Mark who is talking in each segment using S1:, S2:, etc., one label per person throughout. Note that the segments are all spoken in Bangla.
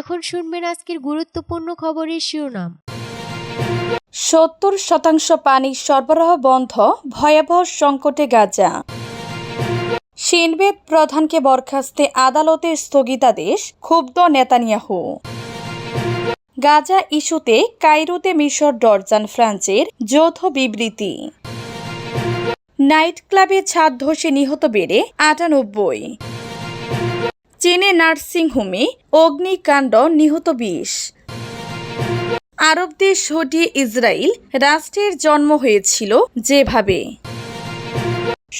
S1: এখন শুনবেন আজকের গুরুত্বপূর্ণ খবরের শিরোনাম সত্তর শতাংশ পানি সরবরাহ বন্ধ ভয়াবহ সংকটে গাজা সিনবেদ প্রধানকে বরখাস্তে আদালতের স্থগিতাদেশ ক্ষুব্ধ নেতানিয়াহু গাজা ইস্যুতে কাইরোতে মিশর ডরজান ফ্রান্সের যৌথ বিবৃতি নাইট ক্লাবে ছাদ ধসে নিহত বেড়ে আটানব্বই চীনে নার্সিংহোমে অগ্নিকাণ্ড নিহত বিষ আরব দেশ হটিয়ে ইসরায়েল রাষ্ট্রের জন্ম হয়েছিল যেভাবে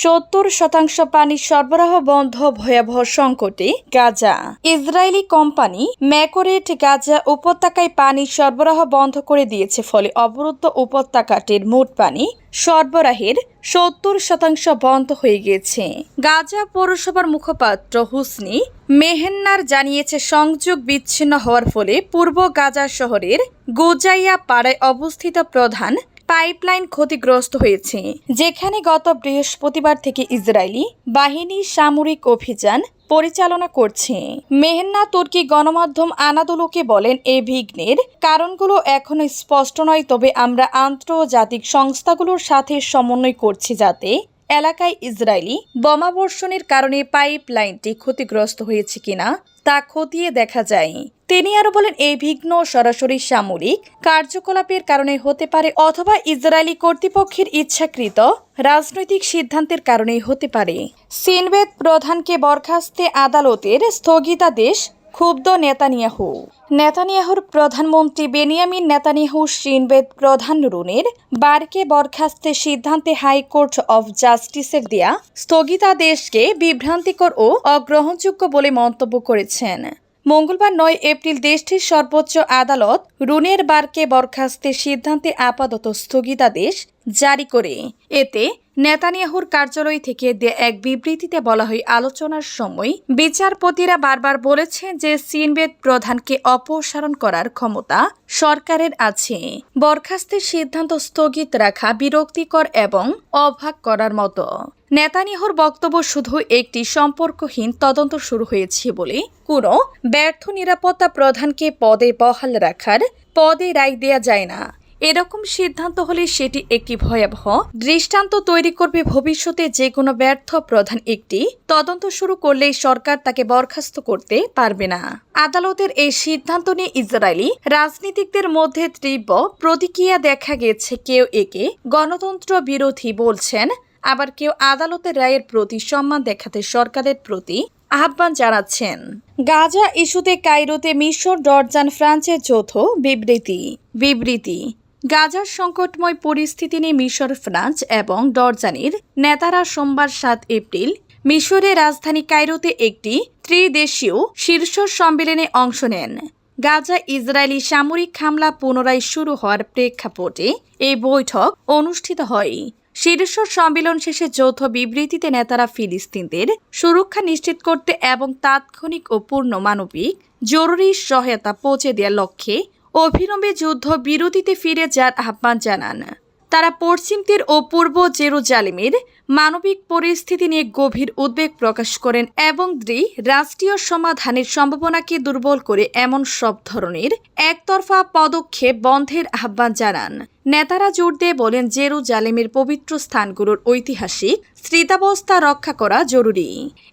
S1: সত্তর শতাংশ পানি সরবরাহ বন্ধ ভয়াবহ সংকটে Gaza Israeli company Mekorot Gaza উপত্যকায় পানি সরবরাহ বন্ধ করে দিয়েছে ফলে অবরুদ্ধ উপত্যকাটির মোট পানি সরবরাহের সত্তর শতাংশ বন্ধ হয়ে গিয়েছে গাজা পৌরসভার মুখপাত্র হুসনি মেহেন্নার জানিয়েছে সংযোগ বিচ্ছিন্ন হওয়ার ফলে পূর্ব গাজা শহরের গোজাইয়া পাড়ায় অবস্থিত প্রধান পাইপলাইন ক্ষতিগ্রস্ত হয়েছে যেখানে গত বৃহস্পতিবার থেকে ইসরায়েলি বাহিনী সামরিক অভিযান পরিচালনা করছে মেহেন্না তুর্কি গণমাধ্যম আনাদুলুকে বলেন এই বিঘ্নের কারণগুলো এখনো স্পষ্ট নয় তবে আমরা আন্তর্জাতিক সংস্থাগুলোর সাথে সমন্বয় করছি যাতে এলাকায় ইসরায়েলি বোমাবর্ষণের কারণে পাইপ লাইনটি ক্ষতিগ্রস্ত হয়েছে কিনা তা খতিয়ে দেখা যায় তিনি আরো বলেন এই বিঘ্ন সরাসরি সামরিক কার্যকলাপের কারণে হতে পারে অথবা ইসরায়েলি কর্তৃপক্ষের ইচ্ছাকৃত রাজনৈতিক সিদ্ধান্তের কারণেই হতে পারে সিনবেদ প্রধানকে বরখাস্তে আদালতের স্থগিতাদেশ ক্ষুব্ধ নেতানিয়াহু নেতানিয়াহুর প্রধানমন্ত্রী বেনিয়ামিন নেতানিয়াহু সিনবেদ প্রধান রুনের বারকে বরখাস্তের সিদ্ধান্তে হাইকোর্ট অব জাস্টিসের দেয়া স্থগিতাদেশকে বিভ্রান্তিকর ও অগ্রহণযোগ্য বলে মন্তব্য করেছেন মঙ্গলবার নয় এপ্রিল দেশটির সর্বোচ্চ আদালত রুনের বারকে বরখাস্তের সিদ্ধান্তে আপাতত স্থগিতাদেশ জারি করে এতে নেতানিয়াহুর কার্যালয় থেকে এক বিবৃতিতে বলা হয় আলোচনার সময় বিচারপতিরা বারবার বলেছেন যে সিনবেদ প্রধানকে অপসারণ করার ক্ষমতা সরকারের আছে বরখাস্তের সিদ্ধান্ত স্থগিত রাখা বিরক্তিকর এবং অভাগ করার মতো নেতানিহর বক্তব্য শুধু একটি সম্পর্কহীন তদন্ত শুরু হয়েছে বলে কোনো ব্যর্থ নিরাপত্তা প্রধানকে পদে বহাল রাখার পদে রায় দেয়া যায় না এরকম সিদ্ধান্ত হলে সেটি একটি ভয়াবহ দৃষ্টান্ত তৈরি করবে ভবিষ্যতে যে কোনো ব্যর্থ প্রধান একটি তদন্ত শুরু করলেই সরকার তাকে বরখাস্ত করতে পারবে না আদালতের এই সিদ্ধান্ত নিয়ে ইসরায়েলি রাজনীতিকদের মধ্যে তীব্র প্রতিক্রিয়া দেখা গেছে কেউ একে গণতন্ত্র বিরোধী বলছেন আবার কেউ আদালতের রায়ের প্রতি সম্মান দেখাতে সরকারের প্রতি আহ্বান জানাচ্ছেন গাজা ইস্যুতে কাইরোতে মিশর ডরজান ফ্রান্সের যৌথ বিবৃতি বিবৃতি গাজার সংকটময় পরিস্থিতি নিয়ে মিশর ফ্রান্স এবং ডরজানির নেতারা সোমবার সাত এপ্রিল মিশরের রাজধানী কায়রোতে একটি ত্রিদেশীয় শীর্ষ সম্মেলনে অংশ নেন গাজা ইসরায়েলি সামরিক হামলা পুনরায় শুরু হওয়ার প্রেক্ষাপটে এই বৈঠক অনুষ্ঠিত হয় শীর্ষ সম্মেলন শেষে যৌথ বিবৃতিতে নেতারা ফিলিস্তিনদের সুরক্ষা নিশ্চিত করতে এবং তাৎক্ষণিক ও পূর্ণ মানবিক জরুরি সহায়তা পৌঁছে দেওয়ার লক্ষ্যে অভিনবে যুদ্ধ বিরতিতে ফিরে যার আহ্বান জানান তারা পশ্চিম তীর ও পূর্ব জেরুজালেমের মানবিক পরিস্থিতি নিয়ে গভীর উদ্বেগ প্রকাশ করেন এবং দ্রি রাষ্ট্রীয় সমাধানের সম্ভাবনাকে দুর্বল করে এমন সব ধরনের একতরফা পদক্ষেপ বন্ধের আহ্বান জানান নেতারা জোর দিয়ে বলেন জেরু জালেমের পবিত্র স্থানগুলোর ঐতিহাসিক স্থিতাবস্থা রক্ষা করা জরুরি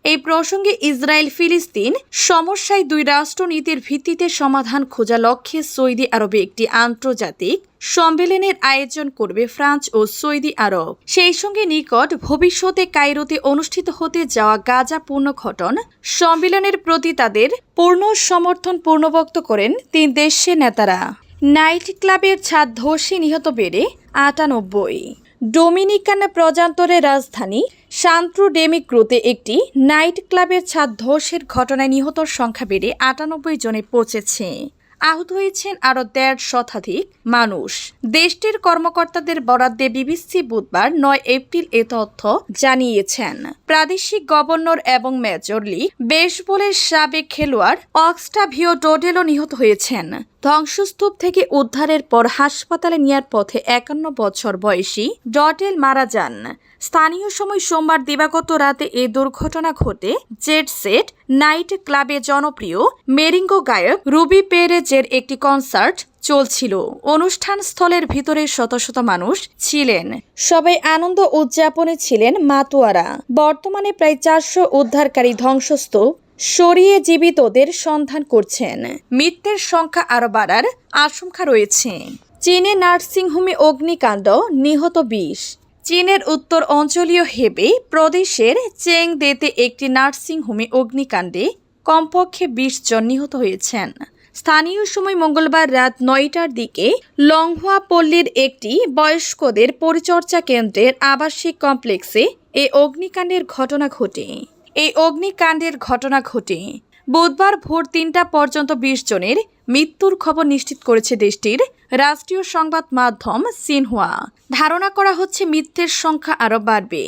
S1: এই প্রসঙ্গে ইসরায়েল ফিলিস্তিন সমস্যায় দুই রাষ্ট্রনীতির ভিত্তিতে সমাধান খোঁজা লক্ষ্যে সৌদি আরবে একটি আন্তর্জাতিক সম্মেলনের আয়োজন করবে ফ্রান্স ও সৌদি আরব সেই সঙ্গে নিকট ভবিষ্যতে কায়রোতে অনুষ্ঠিত হতে যাওয়া গাজা ঘটন সম্মেলনের প্রতি তাদের পূর্ণ সমর্থন পূর্ণবক্ত করেন তিন দেশের নেতারা নাইট ক্লাবের ছাদ ধসে নিহত বেড়ে আটানব্বই ডোমিনিকান প্রজান্তরের রাজধানী শান্ত্রু ডেমিক্রোতে একটি নাইট ক্লাবের ছাদ ধসের ঘটনায় নিহতর সংখ্যা বেড়ে আটানব্বই জনে পৌঁছেছে আহত হয়েছেন আরও দেড় শতাধিক মানুষ দেশটির কর্মকর্তাদের বরাদ্দে বিবিসি বুধবার নয় এপ্রিল এ তথ্য জানিয়েছেন প্রাদেশিক গভর্নর এবং মেজর লি বেসবলের সাবেক খেলোয়াড় অক্সটাভিও ডোডেলও নিহত হয়েছেন ধ্বংসস্তূপ থেকে উদ্ধারের পর হাসপাতালে নেয়ার পথে একান্ন বছর বয়সী ডটেল মারা যান স্থানীয় সময় সোমবার দিবাগত রাতে এ দুর্ঘটনা ঘটে জেড সেট নাইট ক্লাবে জনপ্রিয় মেরিঙ্গো গায়ক রুবি পেরেজের একটি কনসার্ট চলছিল অনুষ্ঠান স্থলের ভিতরে শত শত মানুষ ছিলেন সবাই আনন্দ উদযাপনে ছিলেন মাতোয়ারা বর্তমানে প্রায় চারশো উদ্ধারকারী ধ্বংসস্তূপ সরিয়ে জীবিতদের সন্ধান করছেন মৃত্যুর সংখ্যা আরও বাড়ার আশঙ্কা রয়েছে চীনে নার্সিংহোমে অগ্নিকাণ্ড নিহত বিষ চীনের উত্তর অঞ্চলীয় হেবে প্রদেশের চেংদেতে একটি নার্সিংহোমে অগ্নিকাণ্ডে কমপক্ষে বিশ জন নিহত হয়েছেন স্থানীয় সময় মঙ্গলবার রাত নয়টার দিকে লংহুয়া পল্লীর একটি বয়স্কদের পরিচর্যা কেন্দ্রের আবাসিক কমপ্লেক্সে এ অগ্নিকাণ্ডের ঘটনা ঘটে এই অগ্নিকাণ্ডের ঘটনা ঘটে বুধবার ভোর তিনটা পর্যন্ত বিশ জনের মৃত্যুর খবর নিশ্চিত করেছে দেশটির রাষ্ট্রীয় সংবাদ মাধ্যম সিনহুয়া ধারণা করা হচ্ছে মৃত্যুর সংখ্যা আরও বাড়বে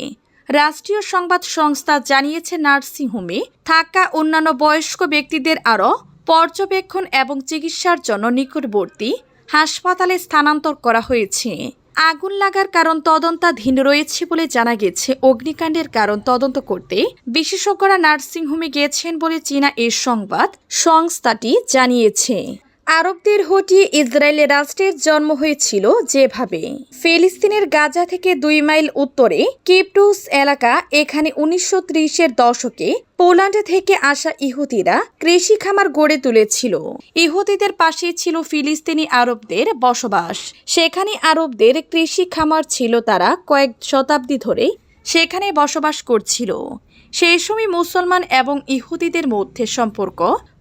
S1: রাষ্ট্রীয় সংবাদ সংস্থা জানিয়েছে নার্সিংহোমে থাকা অন্যান্য বয়স্ক ব্যক্তিদের আরও পর্যবেক্ষণ এবং চিকিৎসার জন্য নিকটবর্তী হাসপাতালে স্থানান্তর করা হয়েছে আগুন লাগার কারণ তদন্তাধীন রয়েছে বলে জানা গেছে অগ্নিকাণ্ডের কারণ তদন্ত করতে বিশেষজ্ঞরা নার্সিংহোমে গিয়েছেন বলে চীনা এ সংবাদ সংস্থাটি জানিয়েছে আরবদের হটি ইসরায়েলের রাষ্ট্রের জন্ম হয়েছিল যেভাবে ফিলিস্তিনের গাজা থেকে দুই মাইল উত্তরে কেপটুস এলাকা এখানে উনিশশো ত্রিশের দশকে পোল্যান্ড থেকে আসা ইহুদিরা কৃষি খামার গড়ে তুলেছিল ইহুদিদের পাশে ছিল ফিলিস্তিনি আরবদের বসবাস সেখানে আরবদের কৃষি খামার ছিল তারা কয়েক শতাব্দী ধরে সেখানে বসবাস করছিল সেই সময় মুসলমান এবং ইহুদিদের মধ্যে সম্পর্ক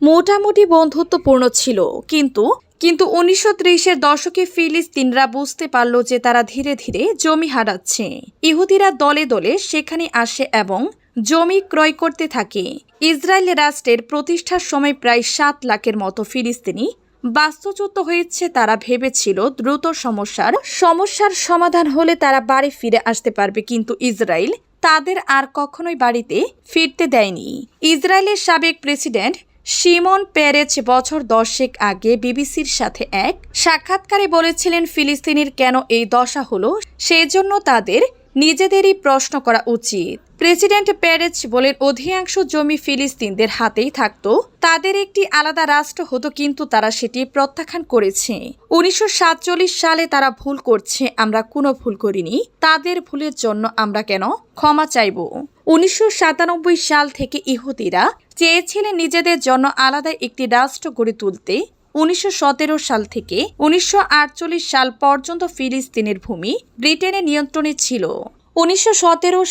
S1: মোটামুটি বন্ধুত্বপূর্ণ ছিল কিন্তু কিন্তু উনিশশো ত্রিশের দশকে ফিলিস্তিনরা বুঝতে পারল যে তারা ধীরে ধীরে জমি হারাচ্ছে ইহুদিরা দলে দলে সেখানে আসে এবং জমি ক্রয় করতে থাকে ইসরায়েল রাষ্ট্রের প্রতিষ্ঠার সময় প্রায় সাত লাখের মতো ফিলিস্তিনি বাস্তুচ্যুত হয়েছে তারা ভেবেছিল দ্রুত সমস্যার সমস্যার সমাধান হলে তারা বাড়ি ফিরে আসতে পারবে কিন্তু ইসরায়েল তাদের আর কখনোই বাড়িতে ফিরতে দেয়নি ইসরায়েলের সাবেক প্রেসিডেন্ট সিমন প্যারেজ বছর দশেক আগে বিবিসির সাথে এক সাক্ষাৎকারে বলেছিলেন ফিলিস্তিনির কেন এই দশা হলো সেজন্য তাদের নিজেদেরই প্রশ্ন করা উচিত প্রেসিডেন্ট প্যারেজ বলেন অধিকাংশ জমি ফিলিস্তিনদের হাতেই থাকত তাদের একটি আলাদা রাষ্ট্র হতো কিন্তু তারা সেটি প্রত্যাখ্যান করেছে উনিশশো সালে তারা ভুল করছে আমরা কোনো ভুল করিনি তাদের ভুলের জন্য আমরা কেন ক্ষমা চাইব উনিশশো সাল থেকে ইহুদিরা চেয়েছিলেন নিজেদের জন্য আলাদা একটি রাষ্ট্র গড়ে তুলতে উনিশশো সাল থেকে উনিশশো সাল পর্যন্ত ফিলিস্তিনের ভূমি ব্রিটেনের নিয়ন্ত্রণে ছিল উনিশশো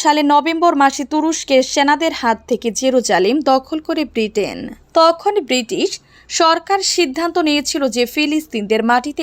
S1: সালে নভেম্বর মাসে তুরস্কের সেনাদের হাত থেকে জেরুজালিম দখল করে ব্রিটেন তখন ব্রিটিশ সরকার সিদ্ধান্ত নিয়েছিল যে ফিলিস্তিনদের মাটিতে